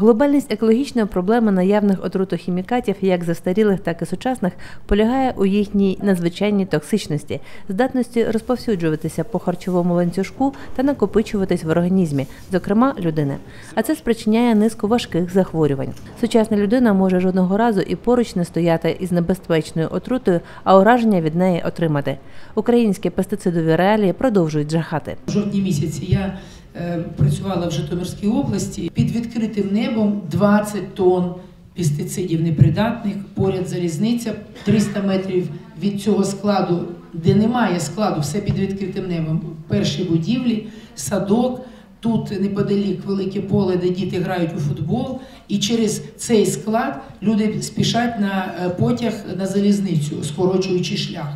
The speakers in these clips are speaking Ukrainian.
Глобальність екологічної проблеми наявних отрутохімікатів, як застарілих, так і сучасних, полягає у їхній надзвичайній токсичності, здатності розповсюджуватися по харчовому ланцюжку та накопичуватись в організмі, зокрема людини. А це спричиняє низку важких захворювань. Сучасна людина може жодного разу і поруч не стояти із небезпечною отрутою, а ураження від неї отримати. Українські пестицидові реалії продовжують жахати. В жовтні місяці я е, працювала в Житомирській області під відкритим небом 20 тонн пестицидів непридатних, поряд залізниця 300 метрів від цього складу, де немає складу, все під відкритим небом. Перші будівлі, садок. Тут неподалік велике поле, де діти грають у футбол, і через цей склад люди спішать на е, потяг на залізницю, скорочуючи шлях.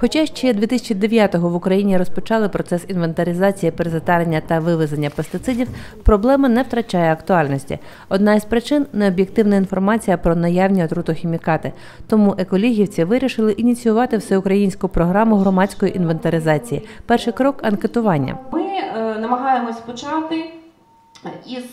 Хоча ще 2009-го в Україні розпочали процес інвентаризації, перезатарення та вивезення пестицидів, проблема не втрачає актуальності. Одна із причин необ'єктивна інформація про наявні отрутохімікати. Тому еколігівці вирішили ініціювати всеукраїнську програму громадської інвентаризації. Перший крок анкетування. Ми е, намагаємось почати із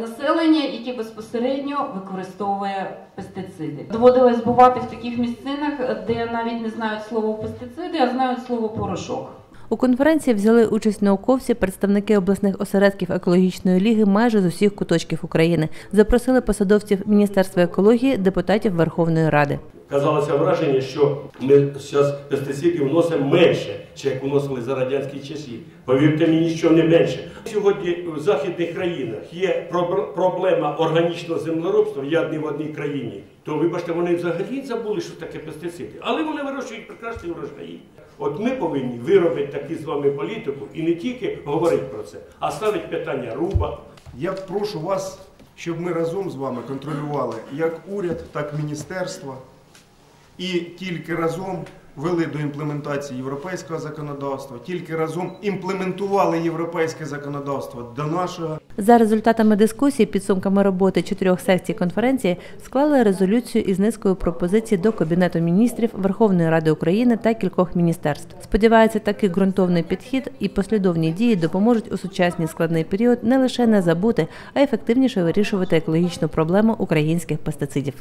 населення, яке безпосередньо використовує пестициди. Доводилось бувати в таких місцинах, де навіть не знають слово пестициди, а знають слово порошок. У конференції взяли участь науковці, представники обласних осередків екологічної ліги майже з усіх куточків України. Запросили посадовців Міністерства екології, депутатів Верховної Ради. Казалося враження, що ми зараз пестицидів вносимо менше, чи як вносили за радянських часів. Повірте мені, що не менше. Сьогодні в західних країнах є проб- проблема органічного землеробства я не в одній країні. То вибачте, вони взагалі забули, що таке пестициди. Але вони вирощують прекрасні врожаї. От ми повинні виробити таку з вами політику і не тільки говорити про це, а ставити питання руба, Я прошу вас, щоб ми разом з вами контролювали як уряд, так і міністерство, і тільки разом вели до імплементації європейського законодавства, тільки разом імплементували європейське законодавство до нашого. За результатами дискусії, підсумками роботи чотирьох секцій конференції склали резолюцію із низкою пропозицій до Кабінету міністрів Верховної Ради України та кількох міністерств. Сподіваються, такий ґрунтовний підхід і послідовні дії допоможуть у сучасний складний період не лише не забути, а ефективніше вирішувати екологічну проблему українських пестицидів.